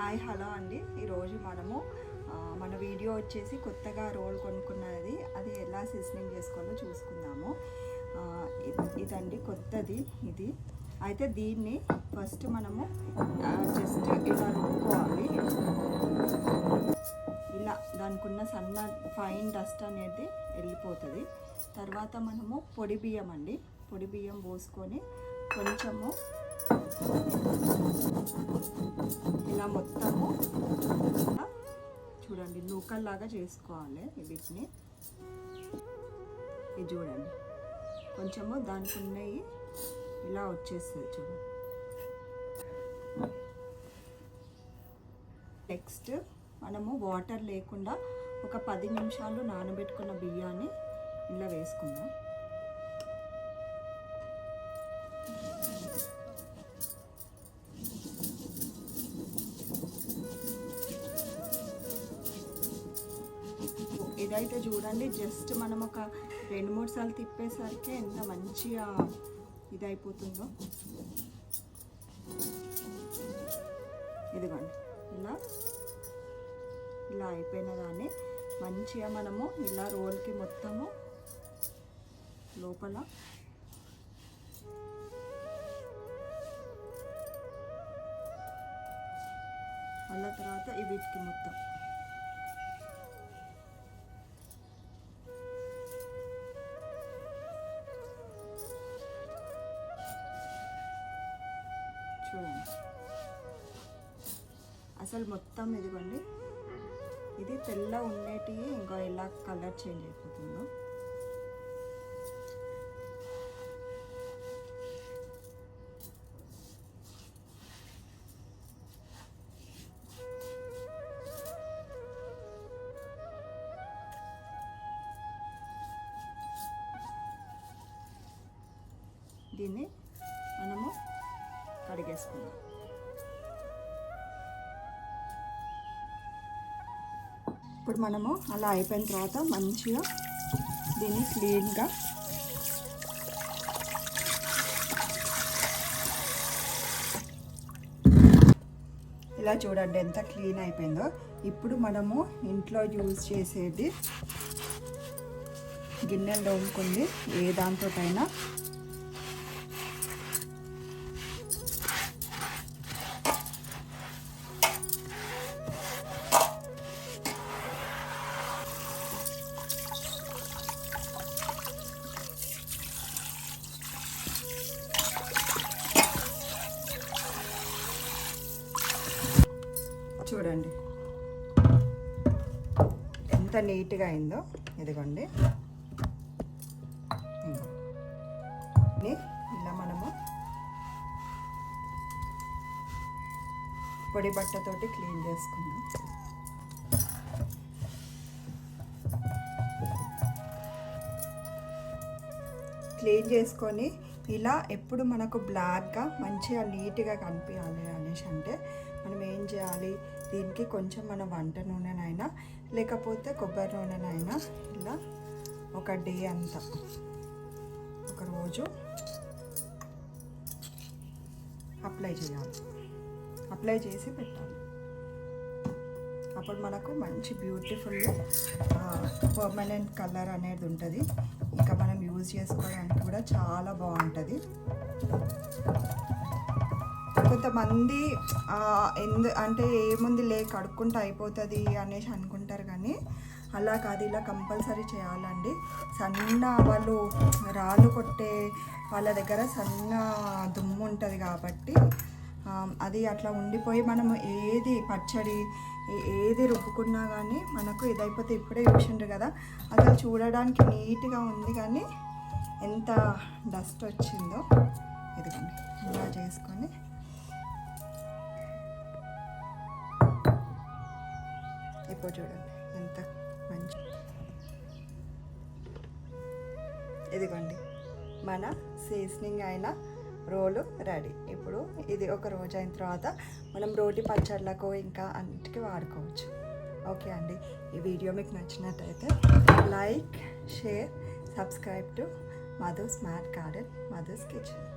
Hi hello అండి. ఈరోజు మనము మన వీడియో వచ్చేసి కొత్తగా రోల్ కొనుక్కున్నది. అది ఎలా సీజనింగ్ చేసుకోవాలో చూసుకుందాము. ఇది- ఇదండి కొత్తది ఇది. అయితే దీన్ని ఫస్ట్ మనము జస్ట్ ఇలా రుక్కోవాలి ఇలా దానికి ఉన్న సన్న ఫైన్ డస్ట్ అనేది వెళ్ళిపోతుంది. తర్వాత మనము పొడి బియ్యం అండి పొడి బియ్యం పోసుకొని కొంచెము చూడండి చేసుకోవాలి వీటిని ఇది చూడండి. కొంచెము దానికి ఉన్నాయి ఇలా వచ్చేస్తుంది చూడండి నెక్స్ట్ మనము వాటర్ లేకుండా ఒక పది నిమిషాలు నానబెట్టుకున్న బియ్యాన్ని ఇలా వేసుకుందాం. అయితే చూడండి జస్ట్ మనం ఒక రెండు మూడు సార్లు తిప్పేసరికి ఎంత మంచిగా ఇదైపోతుందో. ఇదిగోండి ఇలా ఇలా అయిపోయిన దాన్ని మంచిగా మనము ఇలా రోల్కి మొత్తము లోపల మళ్ళీ తర్వాత ఈ వీటికి మొత్తం. చూడండి. అసలు మొత్తం ఇదిగోండి. ఇది తెల్ల ఉండేటివి ఇంకా ఎలా కలర్ చేంజ్ అయిపోతుందో. దీన్ని మనము కడిగేసుకుందాం. ఇప్పుడు మనము అలా అయిపోయిన తర్వాత మంచిగా దీన్ని క్లీన్గా ఇలా చూడండి ఎంత క్లీన్ అయిపోయిందో. ఇప్పుడు మనము ఇంట్లో యూజ్ చేసేది గిన్నెలు తోముకుంది. ఏ దాంతోటైనా చూడండి. ఎంత నీట్గా అయిందో ఇదిగోండి. ఇలా మనము పొడి బట్టతోటి క్లీన్ చేసుకుందాం. క్లీన్ చేసుకొని ఇలా ఎప్పుడు మనకు బ్లాక్గా మంచిగా నీట్గా కనిపించాలి అనేసి అంటే మనం ఏం చేయాలి? దీనికి కొంచెం మన వంట నూనెనైనా లేకపోతే కొబ్బరి నూనెనైనా ఇలా ఒక డే అంతా. ఒక రోజు అప్లై చేయాలి. అప్లై చేసి పెట్టాలి. అప్పుడు మనకు మంచి బ్యూటిఫుల్ పర్మనెంట్ కలర్ అనేది ఉంటుంది. ఇంకా మనం యూజ్ చేసుకోవడానికి కూడా చాలా బాగుంటుంది. కొంతమంది ఎందు అంటే ఏముంది లే కడుక్కుంటే అయిపోతుంది అనేసి అనుకుంటారు కానీ అలా కాదు ఇలా కంపల్సరీ చేయాలండి. సన్న వాళ్ళు రాళ్ళు కొట్టే వాళ్ళ దగ్గర సన్న దుమ్ము ఉంటుంది కాబట్టి అది అట్లా ఉండిపోయి మనము ఏది పచ్చడి ఏది రుబ్బుకున్నా కానీ మనకు ఇదైపోతే ఇప్పుడే చూసిండ్రు కదా అసలు చూడడానికి నీట్గా ఉంది కానీ ఎంత డస్ట్ వచ్చిందో ఇదిగోండి ఇలా చేసుకొని ఇప్పుడు చూడండి ఎంత మంచి ఇదిగోండి. మన సీజనింగ్ అయిన రోలు రెడీ. ఇప్పుడు ఇది ఒక రోజు అయిన తర్వాత మనం రోటి పచ్చళ్ళకు ఇంకా అన్నిటికీ వాడుకోవచ్చు. ఓకే అండి. ఈ వీడియో మీకు నచ్చినట్టయితే like share subscribe to Madhu's mat garden Madhu's kitchen.